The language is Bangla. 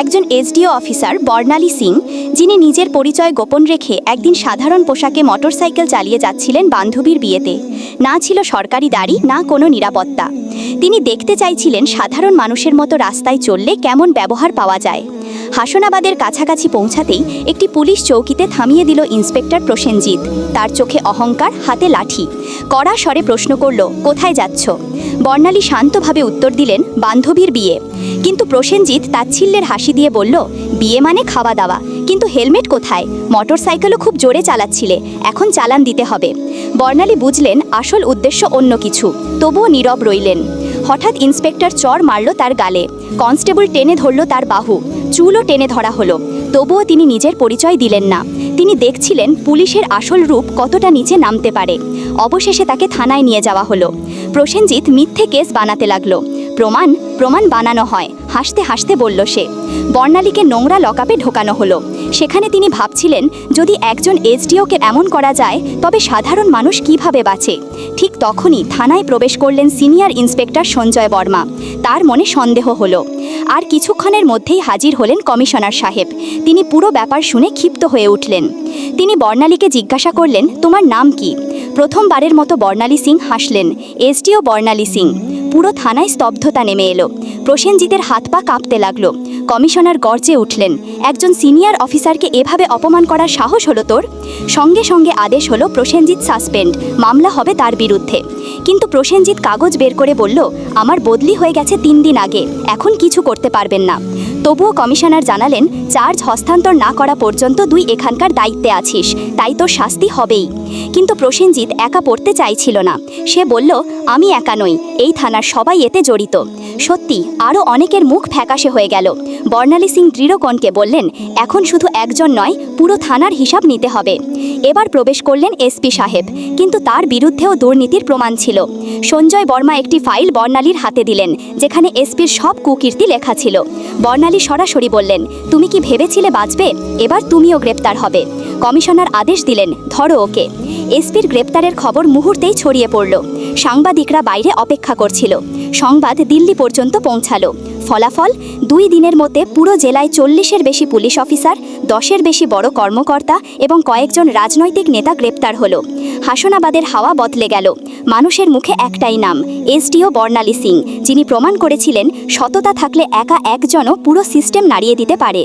একজন এসডিও অফিসার বর্ণালী সিং, যিনি নিজের পরিচয় গোপন রেখে একদিন সাধারণ পোশাকে মোটরসাইকেল চালিয়ে যাচ্ছিলেন বান্ধবীর বিয়েতে। না ছিল সরকারি দাড়ি, না কোনো নিরাপত্তা। তিনি দেখতে চাইছিলেন সাধারণ মানুষের মতো রাস্তায় চললে কেমন ব্যবহার পাওয়া যায়। হাসনাবাদের কাছাকাছি পৌঁছাতেই একটি পুলিশ চৌকিতে থামিয়ে দিল ইন্সপেক্টর প্রসেনজিৎ। তার চোখে অহংকার, হাতে লাঠি। কড়া স্বরে প্রশ্ন করল, কোথায় যাচ্ছ? বর্ণালী শান্তভাবে উত্তর দিলেন, বান্ধবীর বিয়ে। কিন্তু প্রসেনজিৎ তাচ্ছিল্যের হাসি দিয়ে বলল, বিয়ে মানে খাওয়া দাওয়া কিন্তু হেলমেট কোথায়? মোটর সাইকেলও খুব জোরে চালাচ্ছিলে, এখন চালান দিতে হবে। বর্ণালী বুঝলেন, আসল উদ্দেশ্য অন্য কিছু। তবুও নীরব রইলেন। হঠাৎ ইন্সপেক্টর চর মারল তার গালে। কনস্টেবল টেনে ধরল তার বাহু। চুলও টেনে ধরা হলো। তবুও তিনি নিজের পরিচয় দিলেন না। তিনি দেখছিলেন পুলিশের আসল রূপ কতটা নিচে নামতে পারে। অবশেষে তাকে থানায় নিয়ে যাওয়া হলো। প্রসেনজিৎ মিথ্যে কেস বানাতে লাগল। প্রমাণ প্রমাণ বানানো হয়, হাসতে হাসতে বলল সে। বর্ণালীকে নোংরা লকাপে ঢোকানো হলো। সেখানে তিনি ভাবছিলেন, যদি একজন এসডিওকে এমন করা যায়, তবে সাধারণ মানুষ কীভাবে বাঁচে? ঠিক তখনই থানায় প্রবেশ করলেন সিনিয়র ইন্সপেক্টর সঞ্জয় বর্মা। তার মনে সন্দেহ হলো। আর কিছুক্ষণের মধ্যেই হাজির হলেন কমিশনার সাহেব। তিনি পুরো ব্যাপার শুনে ক্ষিপ্ত হয়ে উঠলেন। তিনি বর্ণালীকে জিজ্ঞাসা করলেন, তোমার নাম কি? প্রথমবারের মতো বর্ণালী সিং হাসলেন। এসডিও বর্ণালী সিং পুরো থানায় স্তব্ধতা নেমে এলো। প্রসেনজিতের হাত পা কাঁপতে লাগল। কমিশনার গর্জে উঠলেন। একজন সিনিয়র অফিসারকে এভাবে অপমান করার সাহস হলো তোর? সঙ্গে সঙ্গে আদেশ হলো প্রসেনজিৎ সাসপেন্ড, মামলা হবে তার বিরুদ্ধে। কিন্তু প্রসেনজিৎ কাগজ বের করে বলল, আমার বদলি হয়ে গেছে তিন দিন আগে, এখন কিছু করতে পারবেন না। তবুও কমিশনার জানালেন, চার্জ হস্তান্তর না করা পর্যন্ত দুই এখানকার দায়িত্বে আছিস, তাই তোর শাস্তি হবেই। কিন্তু প্রসেনজিৎ একা পড়তে চাইছিল না। সে বলল, আমি একা নই, এই থানার সবাই এতে জড়িত। সত্যি, আরও অনেকের মুখ ফ্যাকাশে হয়ে গেল। বর্ণালী সিং দৃঢ়কণ্ঠে বললেন, এখন শুধু একজন নয়, পুরো থানার হিসাব নিতে হবে। এবার প্রবেশ করলেন এসপি সাহেব, কিন্তু তার বিরুদ্ধেও দুর্নীতির প্রমাণ ছিল। সঞ্জয় বর্মা একটি ফাইল বর্ণালীর হাতে দিলেন, যেখানে এসপির সব কুকীর্তি লেখা ছিল। বর্ণালী সরাসরি বললেন, তুমি কি ভেবেছিলে বাঁচবে? এবার তুমিও গ্রেপ্তার হবে। কমিশনার আদেশ দিলেন, ধরো ওকে। এসপির গ্রেপ্তারের খবর মুহূর্তেই ছড়িয়ে পড়ল। সাংবাদিকরা বাইরে অপেক্ষা করছিল। সংবাদ দিল্লি পর্যন্ত পৌঁছালো। ফলাফল, দুই দিনের মধ্যে পুরো জেলায় চল্লিশের বেশি পুলিশ অফিসার, দশের বেশি বড় কর্মকর্তা এবং কয়েকজন রাজনৈতিক নেতা গ্রেপ্তার হলো। হাসনাবাদের হাওয়া বদলে গেল। মানুষের মুখে একটাই নাম, এসডিও বর্ণালী সিং, যিনি প্রমাণ করেছিলেন সততা থাকলে একা একজনও পুরো সিস্টেম নাড়িয়ে দিতে পারে।